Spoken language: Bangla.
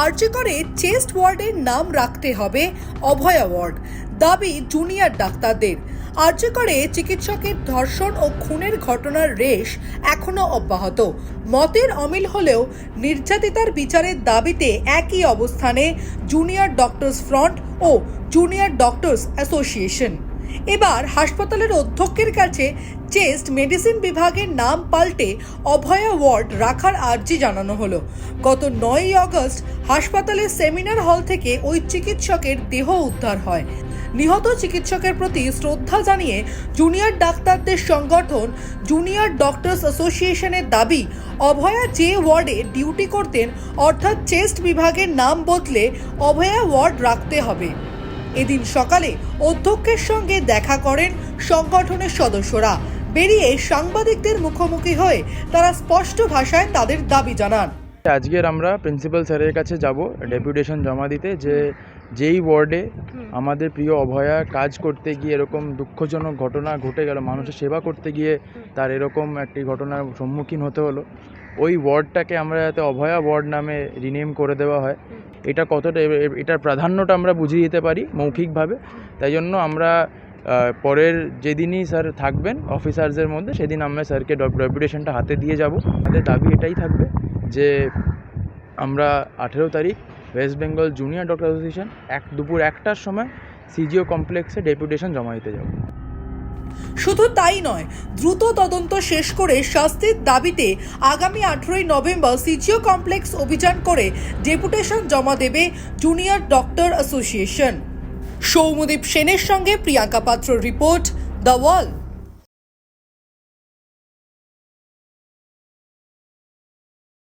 আর্জি করে চেস্ট ওয়ার্ডের নাম রাখতে হবে অভয়া ওয়ার্ড দাবি জুনিয়র ডাক্তারদের। আর্জি করে চিকিৎসকের ধর্ষণ ও খুনের ঘটনার রেশ এখনও অব্যাহত। মতের অমিল হলেও নির্যাতিতার বিচারের দাবিতে একই অবস্থানে জুনিয়র ডক্টরস ফ্রন্ট ও জুনিয়র ডক্টরস অ্যাসোসিয়েশন। এবার হাসপাতালের অধ্যক্ষের কাছে চেস্ট মেডিসিন বিভাগের নাম পাল্টে অভয়া ওয়ার্ড রাখার আর্জি জানানো হলো। গত নয়ই আগস্ট হাসপাতালের সেমিনার হল থেকে ওই চিকিৎসকের দেহ উদ্ধার হয়। নিহত চিকিৎসকের প্রতি শ্রদ্ধা জানিয়ে জুনিয়র ডাক্তারদের সংগঠন জুনিয়র ডক্টরস অ্যাসোসিয়েশনের দাবি, অভয়া যে ওয়ার্ডে ডিউটি করতেন, অর্থাৎ চেস্ট বিভাগের নাম বদলে অভয়া ওয়ার্ড রাখতে হবে। এদিন সকালে অধ্যক্ষের সঙ্গে দেখা করেন সংগঠনের সদস্যরা। বেরিয়ে সাংবাদিকদের মুখোমুখি হয়ে তারা স্পষ্ট ভাষায় তাদের দাবি জানান। আজকের আমরা প্রিন্সিপাল স্যারের কাছে যাব ডেপুটেশন জমা দিতে, যে যেই ওয়ার্ডে আমাদের প্রিয় অভয়া কাজ করতে গিয়ে এরকম দুঃখজনক ঘটনা ঘটে গেল, মানুষের সেবা করতে গিয়ে তার এরকম একটি ঘটনার সম্মুখীন হতে হলো। ওই ওয়ার্ডটাকে আমরা যাতে অভয়া ওয়ার্ড নামে রিনেম করে দেওয়া হয়। এটা কতটা এটার প্রাধান্যটা আমরা বুঝিয়ে দিতে পারি মৌখিকভাবে। তাই জন্য আমরা পরের যেদিনই স্যার থাকবেন অফিসার্সের মধ্যে, সেদিন আমরা স্যারকে ডেপুটেশনটা হাতে দিয়ে যাব। আমাদের দাবি এটাই থাকবে যে, আমরা আঠেরো তারিখ West Bengal junior doctor association এক দুপুর একটার সময় সিজিও কমপ্লেক্সে ডেপুটেশন জমা দিতে যাব। শুধু তাই নয়, দ্রুত তদন্ত শেষ করে শাস্তির দাবিতে আগামী আঠেরোই নভেম্বর সিজিও কমপ্লেক্স অভিযান করে ডেপুটেশন জমা দেবে জুনিয়র ডক্টর অ্যাসোসিয়েশন। সৌমদীপ সেনের সঙ্গে প্রিয়াঙ্কা পাত্র রিপোর্ট, দ্য ওয়াল